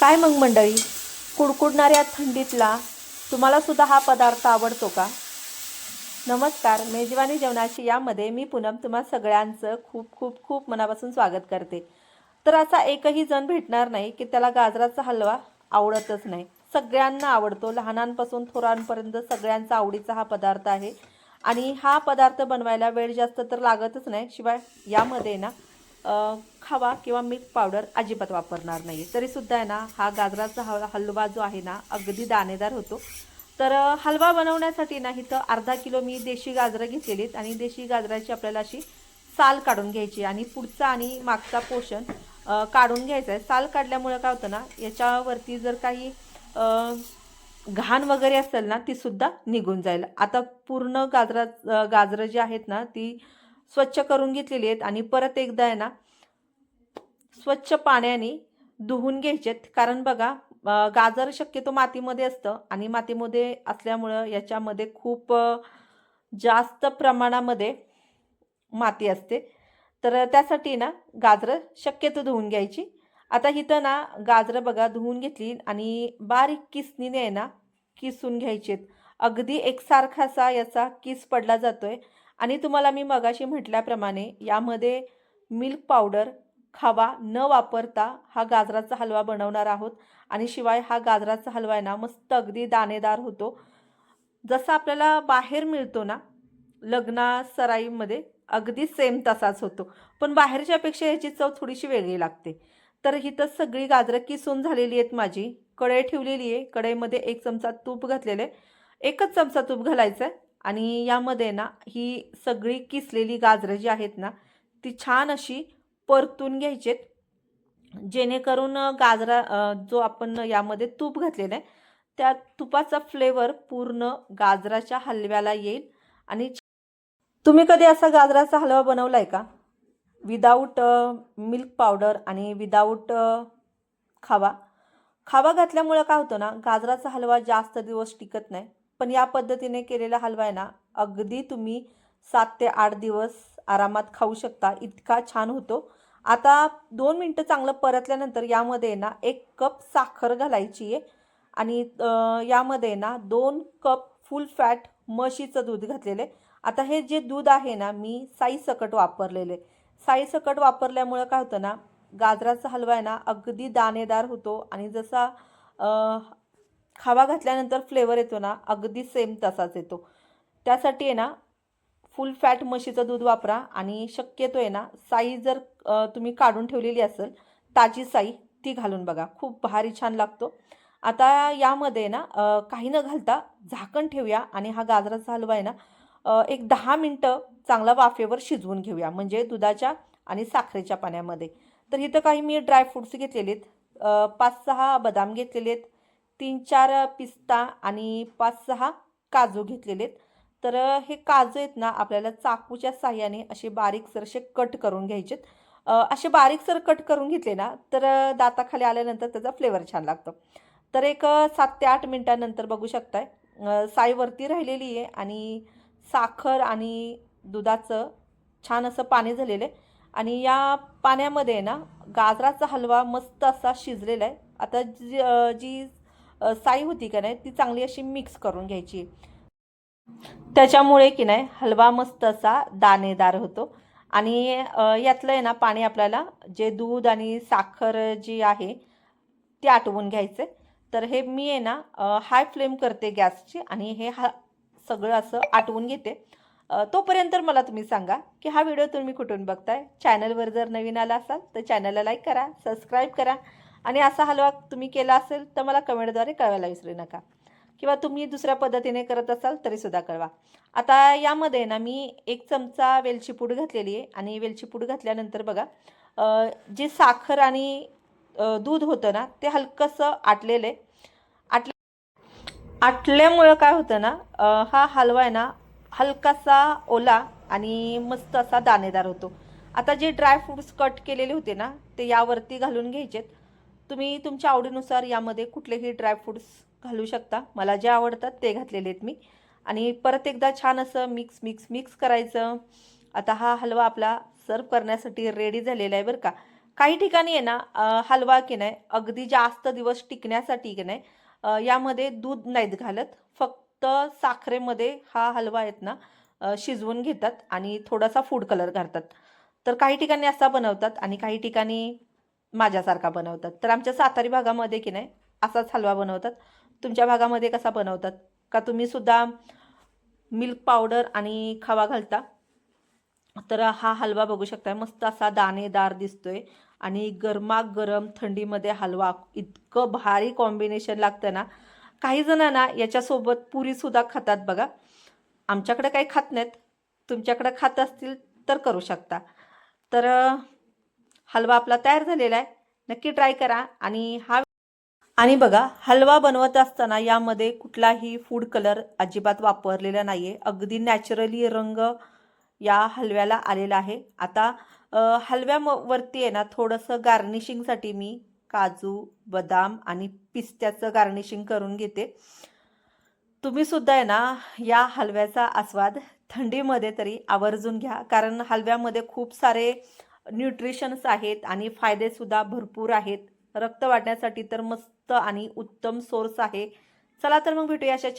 काय मग मंडळी? कुडकुडणाऱ्या थंडीतला तुम्हाला सुद्धा हा पदार्थ आवडतो का? नमस्कार मेजवानी जेवणाची यामध्ये मी पूनम तुम्हा सगळ्यांचं खूप खूप खूप मनापासून स्वागत करते. तर असा एकही जण भेटणार नाही की त्याला गाजराचा हलवा आवडतच नाही. सगळ्यांना आवडतो. लहानांपासून थोरांपर्यंत सगळ्यांचा आवडीचा हा पदार्थ आहे. आणि हा पदार्थ बनवायला वेळ जास्त तर लागतच नाही. शिवाय यामध्ये ना खवा किंवा मीठ पावडर अजिबात वापरणार नाही. तरीसुद्धा आहे ना हा गाजराचा हल हलवा जो आहे ना अगदी दाणेदार होतो. तर हलवा बनवण्यासाठी ना इथं अर्धा किलो मी देशी गाजरं घेतलेली आहेत आणि देशी गाजराची आपल्याला अशी साल काढून घ्यायची आणि पुढचा आणि मागचा पोषण काढून घ्यायचा आहे. साल काढल्यामुळे काय होतं ना याच्यावरती जर काही घाण वगैरे असेल ना ती सुद्धा निघून जाईल. आता पूर्ण गाजरा गाजरं जी आहेत ना ती स्वच्छ करून घेतलेली आहेत आणि परत एकदा आहे ना स्वच्छ पाण्याने धुवून घ्यायचेत कारण बघा गाजर शक्यतो मातीमध्ये असतं आणि मातीमध्ये असल्यामुळं याच्यामध्ये खूप जास्त प्रमाणामध्ये माती असते. तर त्यासाठी ना गाजरं शक्यतो धुवून घ्यायची. आता इथं ना गाजरं बघा धुवून घेतली आणि बारीक किसनीने आहे ना किसून घ्यायचेत. अगदी एकसारखा असा याचा किस पडला जातोय. आणि तुम्हाला मी मगाशी म्हटल्याप्रमाणे यामध्ये मिल्क पावडर खावा न वापरता हा गाजराचा हलवा बनवणार आहोत. आणि शिवाय हा गाजराचा हलवा आहे ना मस्त अगदी दाणेदार होतो. जसा आपल्याला बाहेर मिळतो ना लग्ना सराईमध्ये अगदी सेम तसाच होतो. पण बाहेरच्यापेक्षा याची चव थोडीशी वेगळी लागते. तर ही तर सगळी गाजरं किसून झालेली आहेत माझी. कढई ठेवलेली आहे. कढईमध्ये एक चमचा तूप घातलेलं आहे. एकच चमचा तूप घालायचं आहे आणि यामध्ये ना ही सगळी किसलेली गाजरं जी आहेत ना ती छान अशी परतून घ्यायचेत. जेणेकरून गाजरा जो आपण यामध्ये तूप घातलेला आहे त्या तुपाचा फ्लेवर पूर्ण गाजराच्या हलव्याला येईल. आणि तुम्ही कधी असा गाजराचा हलवा बनवला आहे का विदाऊट मिल्क पावडर आणि विदाऊट खावा. खावा घातल्यामुळं काय होतं ना गाजराचा हलवा जास्त दिवस टिकत नाही. पण या पद्धतीने केलेला हलवा आहे ना अगदी तुम्ही सात ते आठ दिवस आरामात खाऊ शकता. इतका छान होतो. आता दोन मिनटं चांगलं परतल्यानंतर यामध्ये ना एक कप साखर घालायची आहे. आणि यामध्ये ना दोन कप फुल फॅट म्हशीचं दूध घातलेलं आहे. आता हे जे दूध आहे ना मी साई सकट वापरलेले साई सकट वापरल्यामुळं काय होतं ना गाजराचा हलवा आहे ना अगदी दाणेदार होतो. आणि जसा खावा घातल्यानंतर फ्लेवर येतो ना अगदी सेम तसाच येतो. त्यासाठी आहे ना फुल फॅट म्हशीचं दूध वापरा आणि शक्यतो आहे ना साई जर तुम्ही काढून ठेवलेली असेल ताजी साई ती घालून बघा. खूप भारी छान लागतो. आता यामध्ये ना काही न घालता झाकण ठेवूया आणि हा गाजराचा हलवा आहे ना एक दहा मिनटं चांगला वाफेवर शिजवून घेऊया म्हणजे दुधाच्या आणि साखरेच्या पाण्यामध्ये. तर इथं काही मी ड्रायफ्रुट्स घेतलेले आहेत पाच सहा बदाम घेतलेले आहेत तीन चार पिस्ता आणि पाच सहा काजू घेतलेले आहेत तर हे काजू आहेत ना आपल्याला चाकूच्या साह्याने असे बारीकसरसे कट करून घ्यायचेत. असे बारीकसर कट करून घेतले ना तर दाताखाली आल्यानंतर त्याचा फ्लेवर छान लागतो. तर एक सात ते आठ मिनटानंतर बघू शकताय. साईवरती राहिलेली आहे आणि साखर आणि दुधाचं छान असं पाणी झालेलं आहे. आणि या पाण्यामध्ये ना गाजराचा हलवा मस्त असा शिजलेला आहे. आता जी जी साई होती का नाही ती चांगली अशी मिक्स करून घ्यायची. त्याच्यामुळे की नाही हलवा मस्त असा दाणेदार होतो. आणि यातलं आहे ना पाणी आपल्याला जे दूध आणि साखर जी आहे ते आटवून घ्यायचं. तर हे मी आहे ना हाय फ्लेम करते गॅसची आणि हे हा सगळं असं आटवून घेते. तोपर्यंत मला तुम्ही सांगा की हा व्हिडिओ तुम्ही कुठून बघताय? चॅनलवर जर नवीन आला असाल तर चॅनलला लाईक करा सबस्क्राईब करा. आणि असा हलवा तुम्ही केला असेल तर मला कमेंटद्वारे कळवायला विसरू नका. किंवा तुम्ही दुसऱ्या पद्धतीने करत असाल तरीसुद्धा कळवा. आता यामध्ये ना मी एक चमचा वेलची पूड घातलेली आहे. आणि वेलची पूड घातल्यानंतर बघा जे साखर आणि दूध होतं ना ते हलकंसं आटलेलं आहे. आटले आटल्यामुळं काय होतं ना हा हलवा आहे ना हलकासा ओला आणि मस्त असा दाणेदार होतो. आता जे ड्रायफ्रूट्स कट केलेले होते ना ते यावरती घालून घ्यायचेत. तुम्ही तुमच्या आवडीनुसार यामध्ये कुठलेही ड्रायफ्रूट्स घालू शकता. मला जे आवडतात ते घातलेले आहेत मी. आणि परत एकदा छान असं मिक्स मिक्स मिक्स करायचं. आता हा हलवा आपला सर्व करण्यासाठी रेडी झालेला आहे बरं का. काही ठिकाणी आहे ना हलवा की नाही अगदी जास्त दिवस टिकण्यासाठी की नाही यामध्ये दूध नाहीत घालत. फक्त साखरेमध्ये हा हलवा आहेत ना शिजवून घेतात आणि थोडासा फूड कलर घालतात. तर काही ठिकाणी असा बनवतात आणि काही ठिकाणी माझ्यासारखा बनवतात. तर आमच्या सातारी भागामध्ये की नाही असाच हलवा बनवतात. तुमच्या भागामध्ये कसा बनवतात? का तुम्ही सुद्धा मिल्क पावडर आणि खवा घालता? तर हा हलवा बघू शकताय. मस्त असा दाणेदार दिसतोय. आणि गरमागरम थंडीमध्ये हलवा इतकं भारी कॉम्बिनेशन लागतं ना. काही जणांना याच्यासोबत पुरीसुद्धा खातात बघा. आमच्याकडे काही खात नाहीत. तुमच्याकडे खात असतील तर करू शकता. तर हलवा आपला तयार झालेला आहे. नक्की ट्राय करा. आणि हा आणि बघा हलवा बनवत असताना यामध्ये कुठलाही फूड कलर अजिबात वापरलेला नाही आहे अगदी नॅचरली रंग या हलव्याला आलेला आहे. आता हलव्यावरती आहे ना थोडंसं गार्निशिंगसाठी मी काजू बदाम आणि पिस्त्याचं गार्निशिंग करून घेते. तुम्ही सुद्धा आहे ना या हलव्याचा आस्वाद थंडीमध्ये तरी आवर्जून घ्या. कारण हलव्यामध्ये खूप सारे न्यूट्रिशन्स आहेत आणि फायदेसुद्धा भरपूर आहेत. रक्त वाढण्यासाठी तर मस्त आणि उत्तम सोर्स आहे. चला तर मग भेटूया अशा